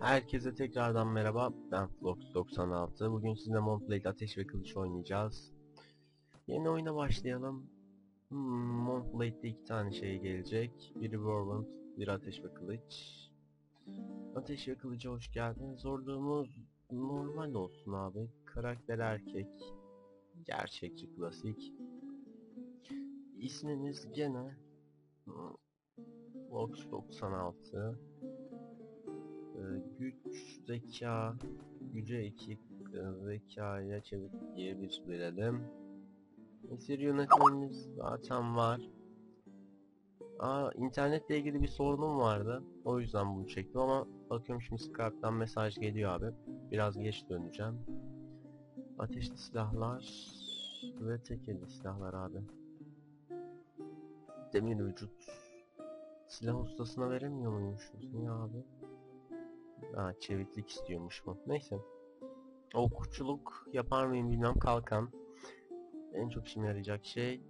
Herkese tekrardan merhaba. Ben Flox96. Bugün sizinle Montblade Ateş ve Kılıç oynayacağız. Yeni oyuna başlayalım. Hmm, Montblade'de iki tane şey gelecek. Biri Whirlwind, biri Ateş ve Kılıç. Ateş ve Kılıç'a hoş geldin. Zorluğumuz normal olsun abi. Karakter erkek. Gerçekçi klasik. İsmimiz gene hmm, Flox96. Ee, güç, zeka, güce 2, zekaya çevik diye bir verelim. Esir yönetimimiz zaten var. Aa, internetle ilgili bir sorunum vardı. O yüzden bunu çektim ama bakıyorum şimdi Skype'dan mesaj geliyor abi. Biraz geç döneceğim. Ateşli silahlar ve tek elli silahlar abi. Demir vücut. Silah ustasına veremiyor muymuşuz? Niye abi? Ha çeviklik istiyormuş bu. Neyse. Okçuluk yapar mıyım bilmem kalkan. En çok işime yarayacak şey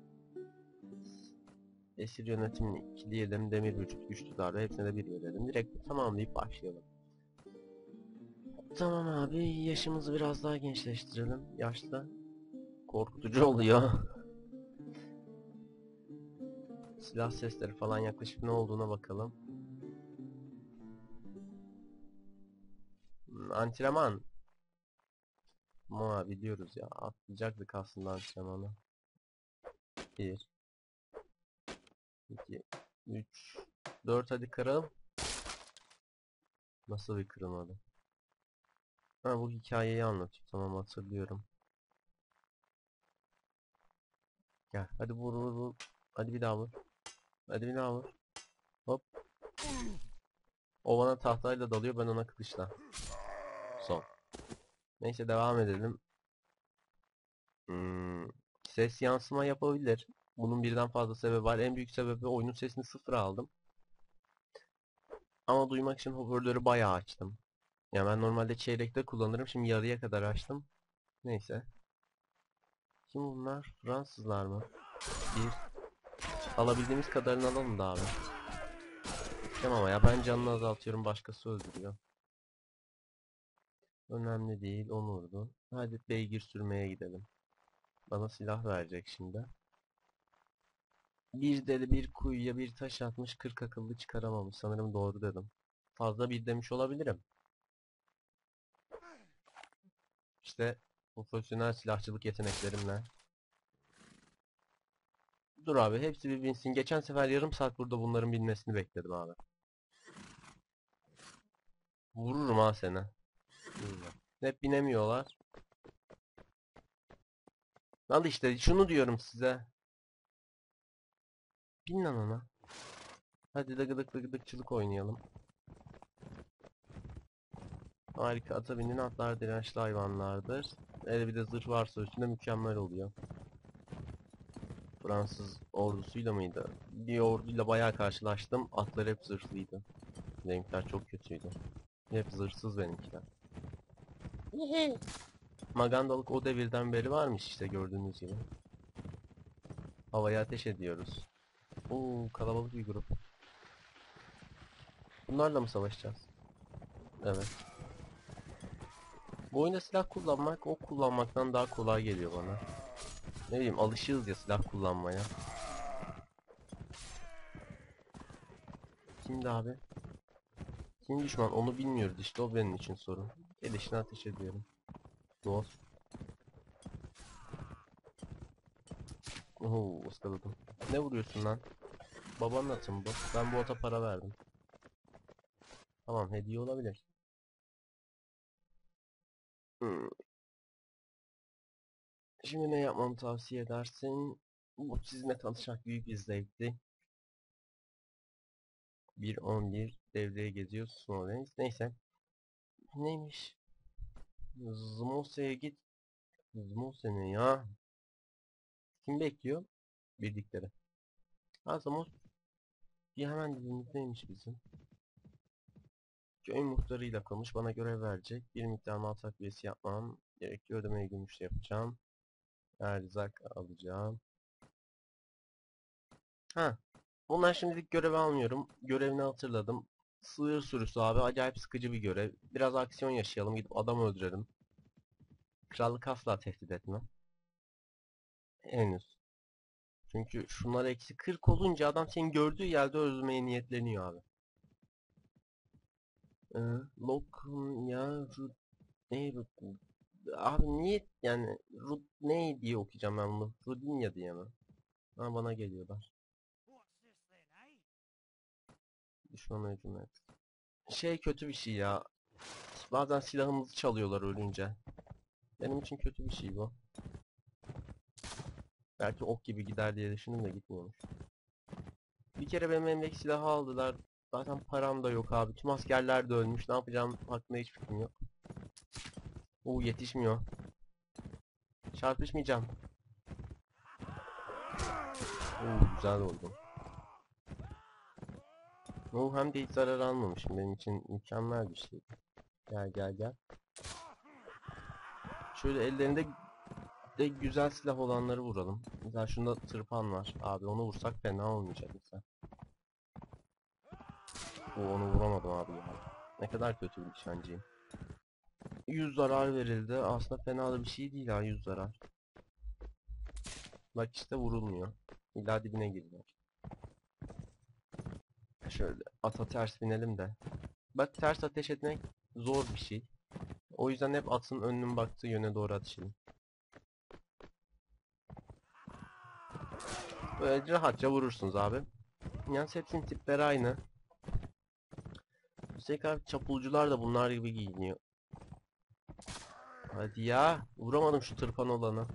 Esir yönetimini ikileyelim, demir vücut güçlü darbe hepsine de bir verelim. Direkt tamamlayıp başlayalım. Tamam abi yaşımızı biraz daha gençleştirelim. Yaşlı. Korkutucu oluyor. Silah sesleri falan yaklaşık ne olduğuna bakalım. Antrenman. Ama biliyoruz ya. Atlayacaktık aslında antrenmanı. 1 2 3 4 hadi kıralım. Nasıl bir kırılmadı? Ha bu hikayeyi anlatıyor. Tamam hatırlıyorum. Gel hadi vur vur vur. Hadi bir daha vur. Hadi bir daha vur. Hop. O bana tahtayla dalıyor ben ona kılıçla. Neyse devam edelim. Hmm, ses yansıma yapabilir. Bunun birden fazla sebebi var. En büyük sebebi oyunun sesini sıfır aldım. Ama duymak için hoparlörü bayağı açtım. Yani ben normalde çeyrekte kullanırım. Şimdi yarıya kadar açtım. Neyse. Kim bunlar? Fransızlar mı? Bir. Alabildiğimiz kadarını alalım da abi. Tamam ama ya ben canını azaltıyorum başkası öldürüyor. Önemli değil onu vurdu. Hadi beygir sürmeye gidelim. Bana silah verecek şimdi. Bir deli bir kuyuya bir taş atmış 40 akıllı çıkaramamış. Sanırım doğru dedim. Fazla bir demiş olabilirim. İşte profesyonel silahçılık yeteneklerimle. Dur abi hepsi bir binsin. Geçen sefer yarım saat burada bunların binmesini bekledim abi. Vururum ha seni. Hep binemiyorlar. Al işte şunu diyorum size. Bin lan ona. Hadi de gıdık gıdıkçılık oynayalım. Harika ata binin atlar dirençli hayvanlardır. Hele bir de zırh varsa üstünde mükemmel oluyor. Fransız ordusuyla mıydı? Bir orduyla bayağı karşılaştım. Atlar hep zırhlıydı. Benimkiler çok kötüydü. Hep zırhsız benimkiler. Magandalık o devirden beri varmış işte gördüğünüz gibi. Havaya ateş ediyoruz. Oo kalabalık bir grup. Bunlarla mı savaşacağız? Evet. Bu oyunda silah kullanmak o kullanmaktan daha kolay geliyor bana. Ne bileyim alışığız ya silah kullanmaya. Kimdi abi? Kim düşman onu bilmiyoruz işte o benim için sorun. Gelişine ateş ediyorum. Doğal. Oho ıskaladım. Ne vuruyorsun lan? Babanın atı mı bu? Ben bu ata para verdim. Tamam hediye olabilir. Hmm. Şimdi ne yapmamı tavsiye edersin? Bu sizinle tanışmak büyük bir zevkti. 1.11 devreye geziyoruz Smolensk. Neyse. Neymiş? Zmose'ye git. Zmose ne ya? Kim bekliyor? Bildikleri. Ha Zmos. Bir hemen dibimizdeymiş bizim. Köy muhtarıyla konuş. Bana görev verecek. Bir miktar mal takviyesi yapmam gerekiyor. Ödemeyi gümüşle yapacağım. Erzak alacağım. Ha. Bunlar şimdilik görev almıyorum. Görevini hatırladım. Sığır sürüsü abi acayip sıkıcı bir görev. Biraz aksiyon yaşayalım gidip adam öldürelim. Krallık asla tehdit etme. Henüz. Çünkü şunlar eksi 40 olunca adam seni gördüğü yerde öldürmeye niyetleniyor abi. Ee, Lokum ya Rud ne Rud Abi niye yani Rud ne diye okuyacağım ben bunu? Rudinya diye mi? Ha bana geliyorlar. Düşmana hücum et. Şey kötü bir şey ya. Bazen silahımızı çalıyorlar ölünce. Benim için kötü bir şey bu. Belki ok gibi gider diye düşündüm de gitmiyormuş. Bir kere benim elimdeki silahı aldılar. Zaten param da yok abi. Tüm askerler de ölmüş. Ne yapacağım hakkında hiç fikrim yok. Oo yetişmiyor. Çarpışmayacağım. Oo güzel oldu. Oo hem de hiç zarar almamışım. Benim için mükemmel bir şey. Gel gel gel. Şöyle ellerinde de güzel silah olanları vuralım. Mesela şunda tırpan var. Abi onu vursak fena olmayacak mesela. Oo, onu vuramadım abi ya. Ne kadar kötü bir nişancıyım. 100 zarar verildi. Aslında fena da bir şey değil ha 100 zarar. Bak işte vurulmuyor. İlla dibine girdiler. Şöyle ata ters binelim de. Bak ters ateş etmek zor bir şey. O yüzden hep atın önünün baktığı yöne doğru ateş edin. Böylece rahatça vurursunuz abi. Yalnız hepsinin tipleri aynı. Üstelik abi çapulcular da bunlar gibi giyiniyor. Hadi ya. Vuramadım şu tırpan olanı.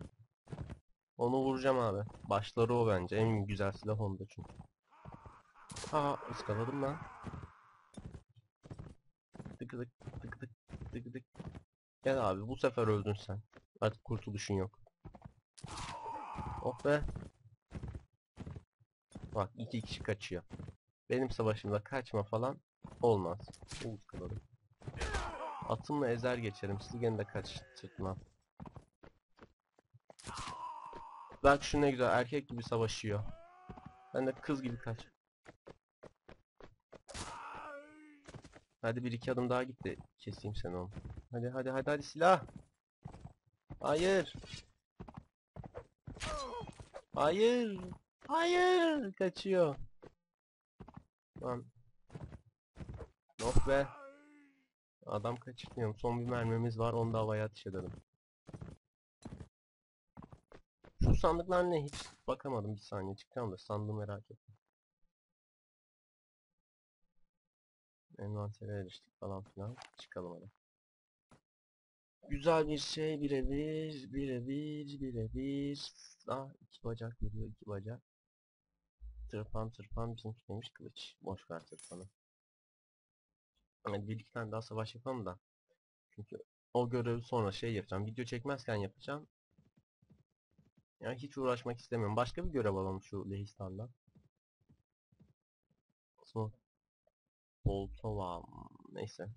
Onu vuracağım abi. Başları o bence. En güzel silah onda çünkü. Ha ıskaladım lan. Tık tık tık tık tık tık. Gel abi bu sefer öldün sen. Artık kurtuluşun yok. Oh be. Bak iki kişi kaçıyor. Benim savaşımda kaçma falan olmaz. Oo, ıskaladım. Atımla ezer geçerim. Sizi gene de kaçırtmam. Bak şu ne güzel erkek gibi savaşıyor. Ben de kız gibi kaç. Hadi bir iki adım daha gitti. Keseyim seni oğlum. Hadi hadi hadi hadi silah. Hayır. Hayır. Hayır. Kaçıyor. Lan. Oh be. Adam kaçırtmıyorum. Son bir mermimiz var. Onu da havaya ateş edelim. Şu sandıklar ne? Hiç bakamadım. Bir saniye çıkacağım da sandığı merak ettim. Envantere eriştik falan filan. Çıkalım hadi. Güzel bir şey birebir, birebir, birebir. Ah iki bacak veriyor, iki bacak. Tırpan tırpan bizimki demiş kılıç. Boş ver tırpanı. Hadi bir iki tane daha savaş yapalım da. Çünkü o görevi sonra şey yapacağım. Video çekmezken yapacağım. Yani hiç uğraşmak istemiyorum. Başka bir görev alalım şu Lehistan'da. So Poltova neyse.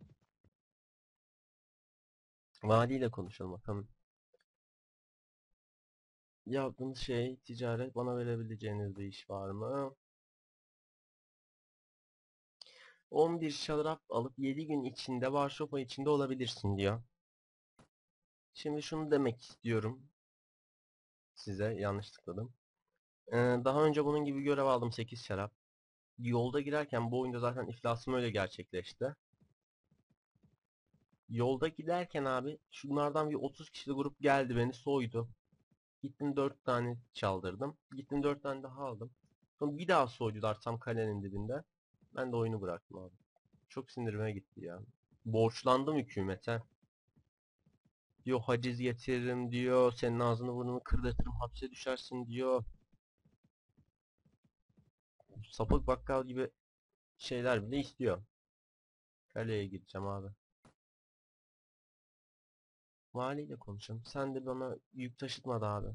Valiyle konuşalım bakalım. Yaptığınız şey ticaret bana verebileceğiniz bir iş var mı? 11 şarap alıp 7 gün içinde Varşova içinde olabilirsin diyor. Şimdi şunu demek istiyorum. Size yanlış tıkladım. Ee, daha önce bunun gibi görev aldım 8 şarap. Yolda girerken bu oyunda zaten iflasım öyle gerçekleşti. Yolda giderken abi şunlardan bir 30 kişilik grup geldi beni soydu. Gittim 4 tane çaldırdım. Gittim 4 tane daha aldım. Sonra bir daha soydular tam kalenin dibinde. Ben de oyunu bıraktım abi. Çok sinirime gitti ya. Borçlandım hükümete. Diyor haciz getiririm diyor. Senin ağzını burnunu kırdatırım hapse düşersin diyor. Sapık bakkal gibi şeyler bile istiyor. Kaleye gideceğim abi. Valiyle konuşalım. Sen de bana yük taşıtmadı abi.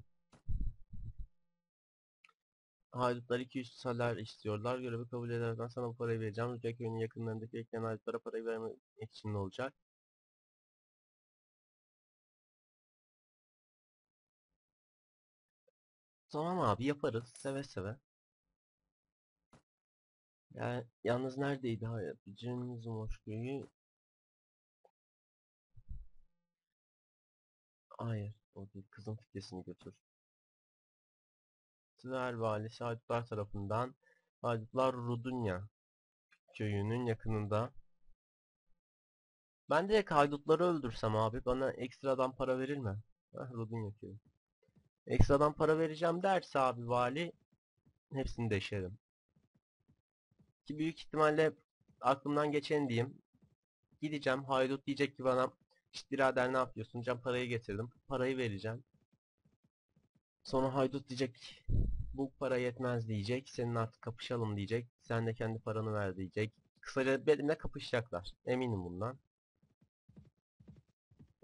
Haydutlar 200 salar istiyorlar. Görevi kabul edersen sana bu parayı vereceğim. Rütbe köyünün yakınlarındaki ekleyen haydutlara parayı vermek için ne olacak? Tamam abi yaparız. Seve seve. Ya, yalnız neredeydi hayat? Bizim Moşköy'ü... Hayır, o değil. Kızın fidyesini götür. Tver valisi Haydutlar tarafından Haydutlar Rudunya köyünün yakınında. Ben direkt haydutları öldürsem abi bana ekstradan para verir mi? Heh, Rudunya köyü. Ekstradan para vereceğim derse abi vali hepsini deşerim. Ki büyük ihtimalle aklımdan geçen diyeyim. Gideceğim haydut diyecek ki bana işte birader ne yapıyorsun? Can parayı getirdim. Parayı vereceğim. Sonra haydut diyecek bu para yetmez diyecek. Senin artık kapışalım diyecek. Sen de kendi paranı ver diyecek. Kısaca benimle kapışacaklar. Eminim bundan.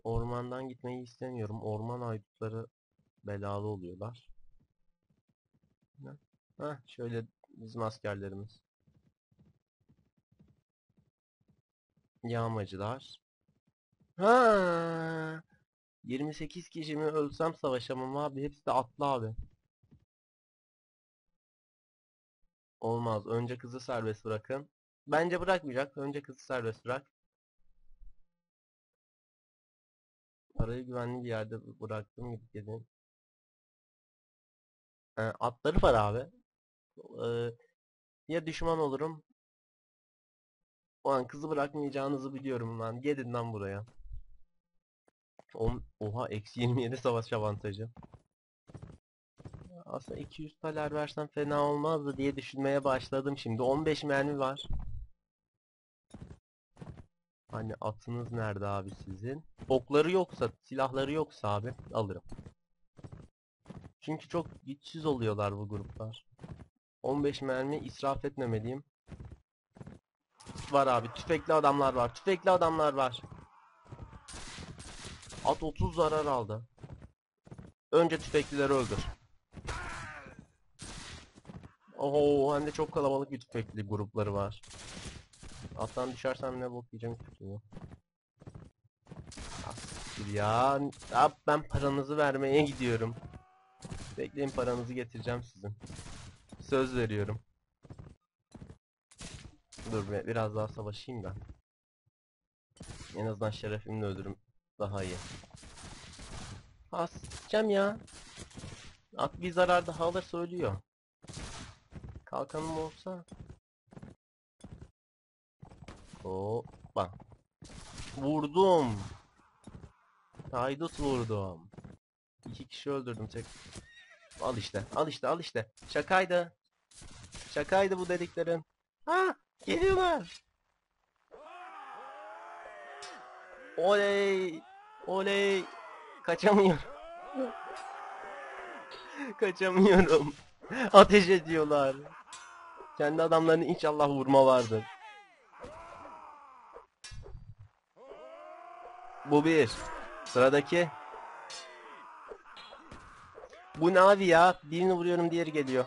Ormandan gitmeyi istemiyorum. Orman haydutları belalı oluyorlar. Heh, şöyle bizim askerlerimiz. Yağmacılar. Ha, 28 kişi mi ölsem savaşamam abi. Hepsi de atlı abi. Olmaz. Önce kızı serbest bırakın. Bence bırakmayacak. Önce kızı serbest bırak. Parayı güvenli bir yerde bıraktım gidip. Ee, atları var abi. Ee, ya düşman olurum. O an kızı bırakmayacağınızı biliyorum lan. Gelin lan buraya. On, oha eksi 27 savaş avantajı. Aslında 200 taler versem fena olmazdı diye düşünmeye başladım şimdi. 15 mermi var. Hani atınız nerede abi sizin? Okları yoksa, silahları yoksa abi alırım. Çünkü çok güçsüz oluyorlar bu gruplar. 15 mermi israf etmemeliyim. Var abi, tüfekli adamlar var. Tüfekli adamlar var. At 30 zarar aldı. Önce tüfeklileri öldür. Oho hem de çok kalabalık bir tüfekli grupları var. Attan düşersem ne bok yiyeceğim. Asiktir ya. Ya ben paranızı vermeye gidiyorum. Bekleyin paranızı getireceğim sizin. Söz veriyorum. Dur be, biraz daha savaşayım da. En azından şerefimle ölürüm. Daha iyi. Hascam ya. At bir zarar daha alırsa ölüyor. Kalkanım olsa. Hoppa. Vurdum. Haydut vurdum. İki kişi öldürdüm tek. Al işte, al işte, al işte. Şakaydı. Şakaydı bu dediklerin. Ha, geliyorlar. Oley! Oley! Kaçamıyorum. Kaçamıyorum. Ateş ediyorlar. Kendi adamlarını inşallah vurma vardır. Bu bir. Sıradaki. Bu ne abi ya? Birini vuruyorum diğeri geliyor.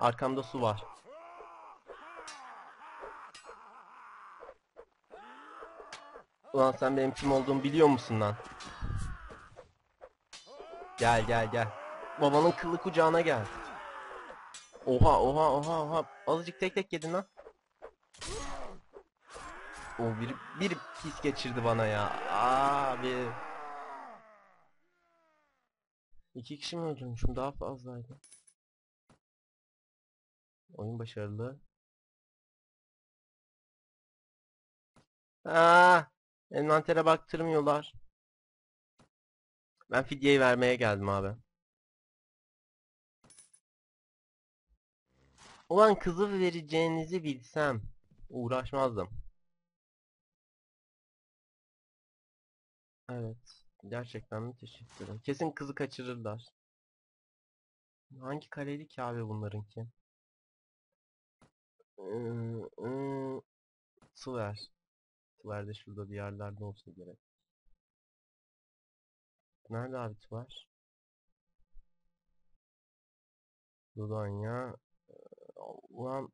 Arkamda su var. Ulan sen benim kim olduğumu biliyor musun lan? Gel gel gel. Babanın kılı kucağına gel. Oha oha oha oha. Azıcık tek tek yedin lan. O bir bir pis geçirdi bana ya. Abi. İki kişi mi öldürmüşüm? Daha fazlaydı. Oyun başarılı. Aa, envantere baktırmıyorlar. Ben fidyeyi vermeye geldim abi. Ulan kızı vereceğinizi bilsem uğraşmazdım. Evet. Gerçekten? Teşekkür ederim. Kesin kızı kaçırırlar. Hangi kaleydi ki abi bunlarınki? Ee, ee, Tver. Tver de şurada bir yerlerde olsa gerek. Nerede abi Tver? Dudanya. Ulan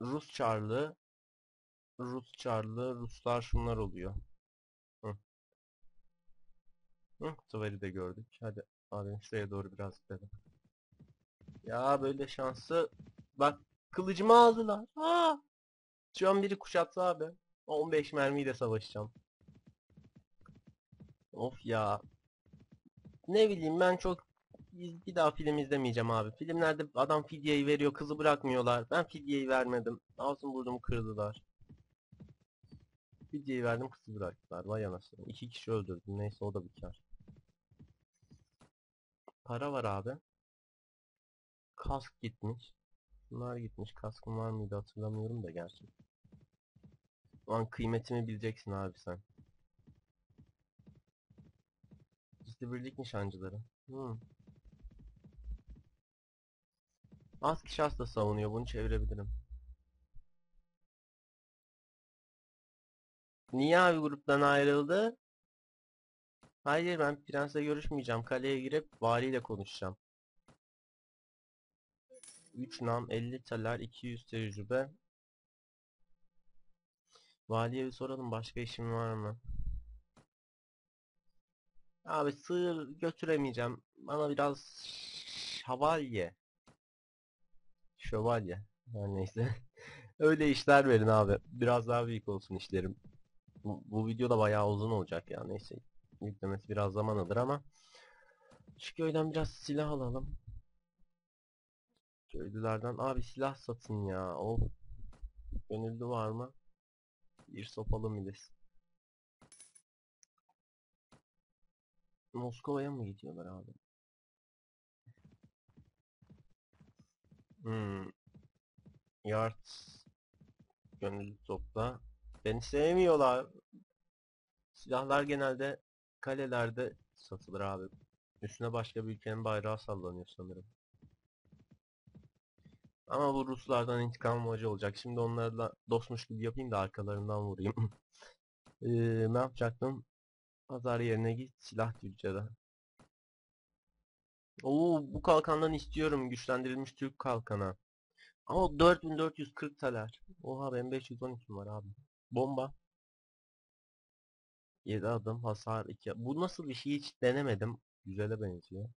Rus Çarlı Rus Çarlı Ruslar şunlar oluyor. Hı. Hı, Tver'i de gördük. Hadi Abi şuraya doğru biraz gidelim. Ya böyle şansı bak kılıcımı aldılar. Aa! Şu an biri kuşattı abi. 15 mermiyle savaşacağım. Of ya. Ne bileyim ben çok bir daha film izlemeyeceğim abi. Filmlerde adam fidyeyi veriyor, kızı bırakmıyorlar. Ben fidyeyi vermedim. Ağzım burnumu kırdılar. Fidyeyi verdim, kızı bıraktılar. Vay anasını. İki kişi öldürdüm. Neyse o da bir kar. Para var abi. Kask gitmiş. Bunlar gitmiş. Kaskım var mıydı hatırlamıyorum da gerçi. Lan kıymetimi bileceksin abi sen. Gizli birlik nişancıları. Hmm. Az kişi hasta savunuyor. Bunu çevirebilirim. Niye abi gruptan ayrıldı? Hayır ben prensle görüşmeyeceğim. Kaleye girip valiyle konuşacağım. 3 nam 50 taler 200 tecrübe. Valiye bir soralım başka işim var mı? Abi sığır götüremeyeceğim. Bana biraz şavalye. Şövalye. Her neyse. Öyle işler verin abi. Biraz daha büyük olsun işlerim. Bu, bu video da bayağı uzun olacak ya. Neyse. Yüklemesi biraz zaman alır ama. Şu köyden biraz silah alalım. Köylülerden abi silah satın ya. Of. Gönüllü var mı? Bir sopalı milis. Moskova'ya mı gidiyorlar abi? Hmm. Yard gönüllü topla. Beni sevmiyorlar. Silahlar genelde kalelerde satılır abi. Üstüne başka bir ülkenin bayrağı sallanıyor sanırım. Ama bu Ruslardan intikam amacı olacak. Şimdi onlarla dostmuş gibi yapayım da arkalarından vurayım. Ee, ne yapacaktım? Pazar yerine git silah tüccarı. Oo bu kalkandan istiyorum güçlendirilmiş Türk kalkana. Ama 4440 taler. Oha benim 512 var abi. Bomba. 7 adım hasar 2. Bu nasıl bir şey hiç denemedim. Güzele benziyor.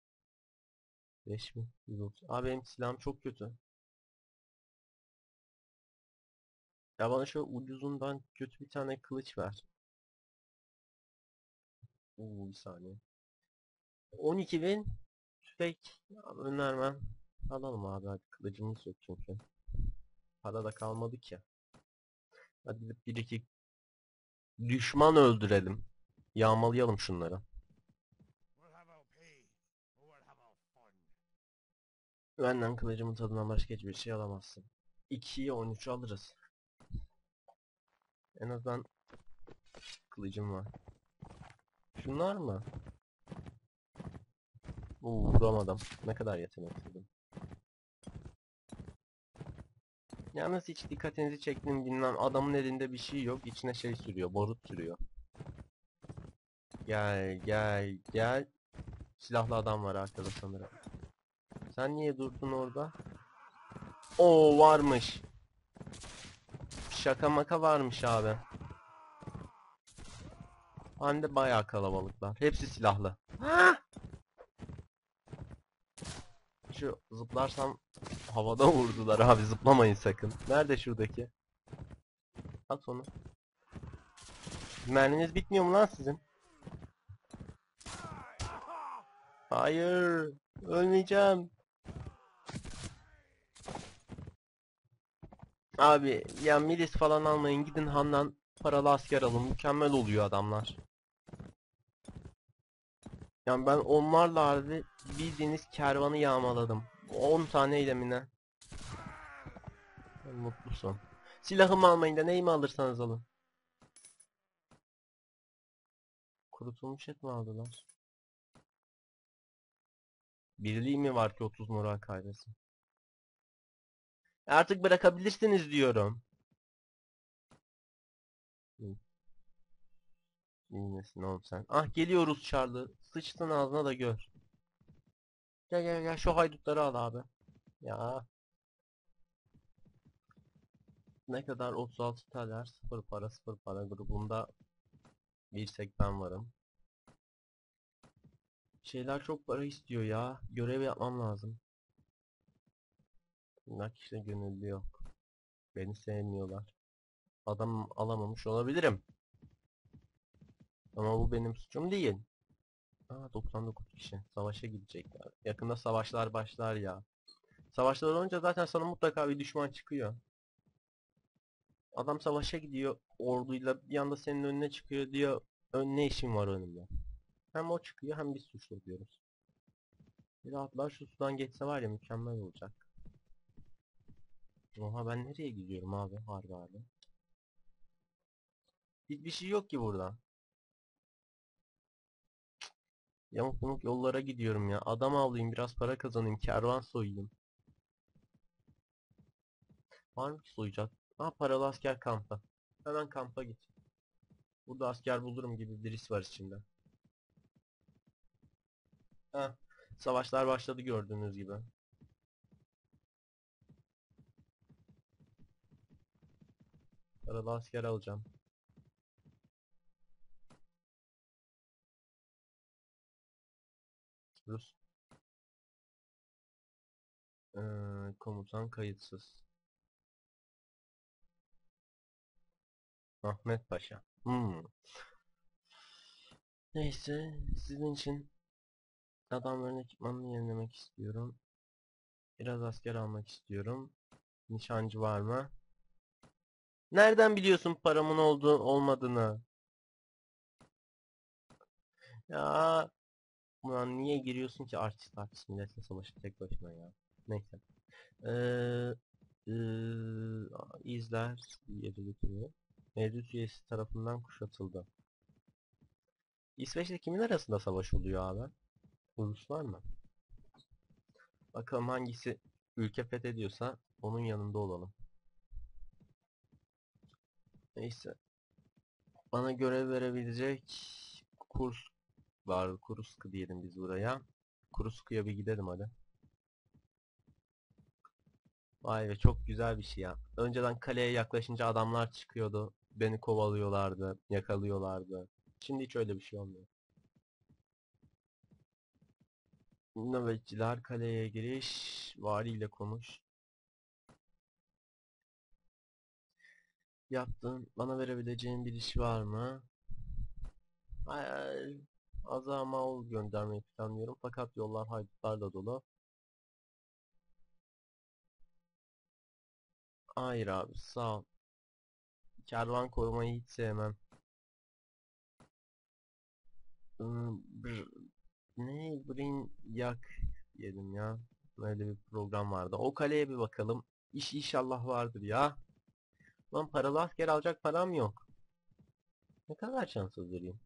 5130. Abi benim silahım çok kötü. Ya bana şöyle ucuzundan kötü bir tane kılıç ver. Oo bir saniye. 12.000 tüfek önermem. Alalım abi hadi kılıcımız yok çünkü. Para da kalmadı ki. Hadi gidip bir iki düşman öldürelim. Yağmalayalım şunları. Benden kılıcımın tadından başka hiçbir şey alamazsın. 2'ye 13 alırız. En azından kılıcım var. Şunlar mı? Oo, vuramadım. Ne kadar yetenekliydim. Yalnız hiç dikkatinizi çektim bilmem adamın elinde bir şey yok içine şey sürüyor barut sürüyor. Gel gel gel. Silahlı adam var arkada sanırım. Sen niye durdun orada? Oo varmış. Şaka maka varmış abi. Hem de bayağı kalabalıklar. Hepsi silahlı. Şu zıplarsam havada vurdular abi zıplamayın sakın. Nerede şuradaki? At onu. Merminiz bitmiyor mu lan sizin? Hayır. Ölmeyeceğim. Abi ya milis falan almayın gidin Han'dan paralı asker alın mükemmel oluyor adamlar. Yani ben onlarla abi bildiğiniz kervanı yağmaladım. 10 tane eylemine. Ben mutlu son. Silahımı almayın da neyimi alırsanız alın. Kurutulmuş et mi aldılar? Birliği mi var ki 30 moral kaybetsin? Artık bırakabilirsiniz diyorum. Nesin oğlum sen? Ah geliyoruz Charlie. Sıçtın ağzına da gör. Gel gel gel şu haydutları al abi. Ya. Ne kadar 36 taler sıfır para sıfır para grubunda bir tek ben varım. Şeyler çok para istiyor ya. Görev yapmam lazım. Bak işte gönüllü yok. Beni sevmiyorlar. Adam alamamış olabilirim. Ama bu benim suçum değil. Aa 99 kişi. Savaşa gidecekler. Yakında savaşlar başlar ya. Savaşlar olunca zaten sana mutlaka bir düşman çıkıyor. Adam savaşa gidiyor orduyla bir anda senin önüne çıkıyor diyor. "Ön- Ne işin var önümde? Hem o çıkıyor hem biz suçlu oluyoruz. Bir rahatlar şu sudan geçse var ya mükemmel olacak. Oha ben nereye gidiyorum abi harbi harbi. Hiçbir şey yok ki burada. Yamuk yumuk yollara gidiyorum ya. Adam avlayayım biraz para kazanayım. Kervan soyayım. Var mı ki soyacak? Ha paralı asker kampı. Hemen kampa git. Burada asker bulurum gibi birisi var içinde. Ha, savaşlar başladı gördüğünüz gibi. Paralı asker alacağım. Rus. Ee, komutan kayıtsız. Ahmet Paşa. Hmm. Neyse, sizin için adamların ekipmanını yenilemek istiyorum. Biraz asker almak istiyorum. Nişancı var mı? Nereden biliyorsun paramın olduğu olmadığını? Ya Ulan niye giriyorsun ki artist artist milletle savaşı tek başına ya. Neyse. Ee, ee, izler yeri. Mevcut üyesi tarafından kuşatıldı. İsveç'te kimin arasında savaş oluyor abi? Ruslar mı? Bakalım hangisi ülke fethediyorsa onun yanında olalım. Neyse. Bana görev verebilecek kurs var. Kuruskı diyelim biz buraya. Kurusku'ya bir gidelim hadi. Vay be çok güzel bir şey ya. Önceden kaleye yaklaşınca adamlar çıkıyordu. Beni kovalıyorlardı, yakalıyorlardı. Şimdi hiç öyle bir şey olmuyor. Nöbetçiler kaleye giriş, valiyle konuş. Yaptın, bana verebileceğin bir iş var mı? Hayır, Azam Maul göndermeyi planlıyorum fakat yollar haydutlarla dolu. Hayır abi sağ ol. Kervan korumayı hiç sevmem. Ne Brin yak diyelim ya. Böyle bir program vardı. O kaleye bir bakalım. İş inşallah vardır ya. Lan paralı asker alacak param yok. Ne kadar şanssız biriyim.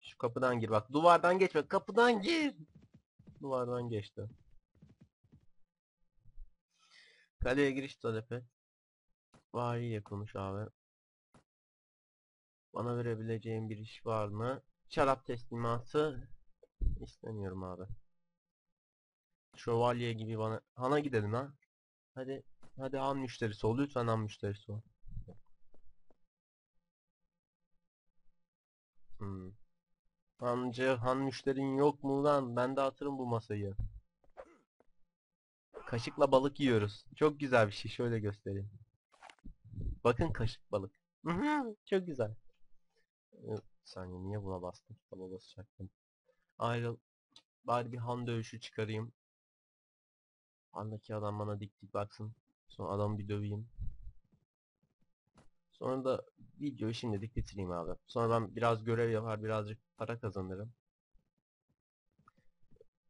Şu kapıdan gir bak. Duvardan geçme. Kapıdan gir. Duvardan geçti. Kaleye giriş talepi. Valiyle konuş abi. Bana verebileceğin bir iş var mı? Şarap teslimatı istemiyorum abi. Şövalye gibi bana... Han'a gidelim ha. Hadi. Hadi Han müşterisi ol. Lütfen Han müşterisi ol. Hmm. Hancı, han müşterin yok mu lan? Ben dağıtırım bu masayı. Kaşıkla balık yiyoruz. Çok güzel bir şey. Şöyle göstereyim. Bakın kaşık balık. Çok güzel. Ee, Bir saniye niye buna bastım? Taba basacaktım. Ayrıl. Bari bir han dövüşü çıkarayım. Handaki adam bana dik dik baksın. Sonra adamı bir döveyim. Sonra da videoyu şimdilik bitireyim abi. Sonra ben biraz görev yapar, birazcık para kazanırım.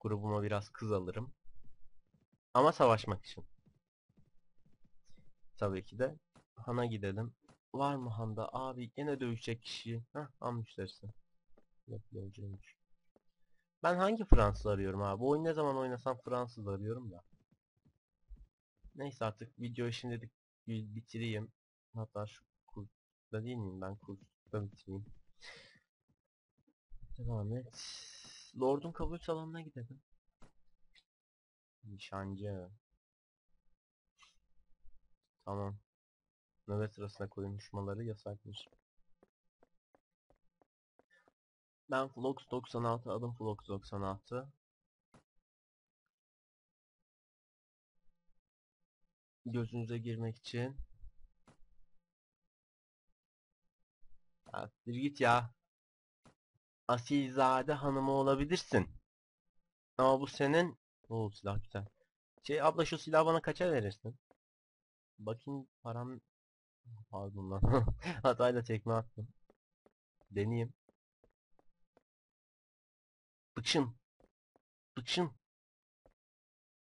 Grubuma biraz kız alırım. Ama savaşmak için. Tabii ki de. Han'a gidelim. Var mı Han'da? Abi gene dövüşecek kişi. Heh, Han müşterisi. Ben hangi Fransız arıyorum abi? Bu oyun ne zaman oynasam Fransız arıyorum da. Neyse artık videoyu şimdilik bi- bitireyim. Hatta şu kursta değil miyim? Ben kursta bitireyim. Devam et. Lord'un kabul salonuna gidelim. Nişancı. Tamam. Nöbet sırasında konuşmaları yasakmış. Ben Flox 96 adım Flox 96. Gözünüze girmek için. Ya, siktir git ya. Asilzade hanımı olabilirsin. Ama bu senin... Oo silah güzel. Şey abla şu silahı bana kaça verirsin? Bakayım param... Pardon lan. Hatayla tekme attım. Deneyeyim. Bıkşın. Bıkşın.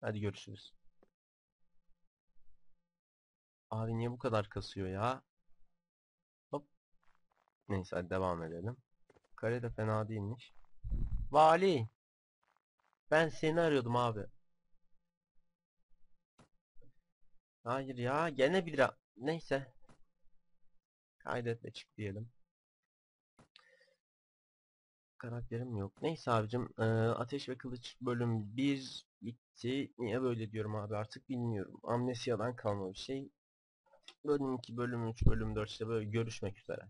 Hadi görüşürüz. Abi niye bu kadar kasıyor ya? Hop. Neyse hadi devam edelim. Kare de fena değilmiş. Vali. Ben seni arıyordum abi. Hayır ya gene bir lira. Neyse. Kaydet ve çık diyelim. Karakterim yok. Neyse abicim. eee, Ateş ve Kılıç bölüm 1 bitti. Niye böyle diyorum abi artık bilmiyorum. Amnesiyadan kalma bir şey. Bölüm 2, bölüm 3, bölüm 4 işte böyle görüşmek üzere.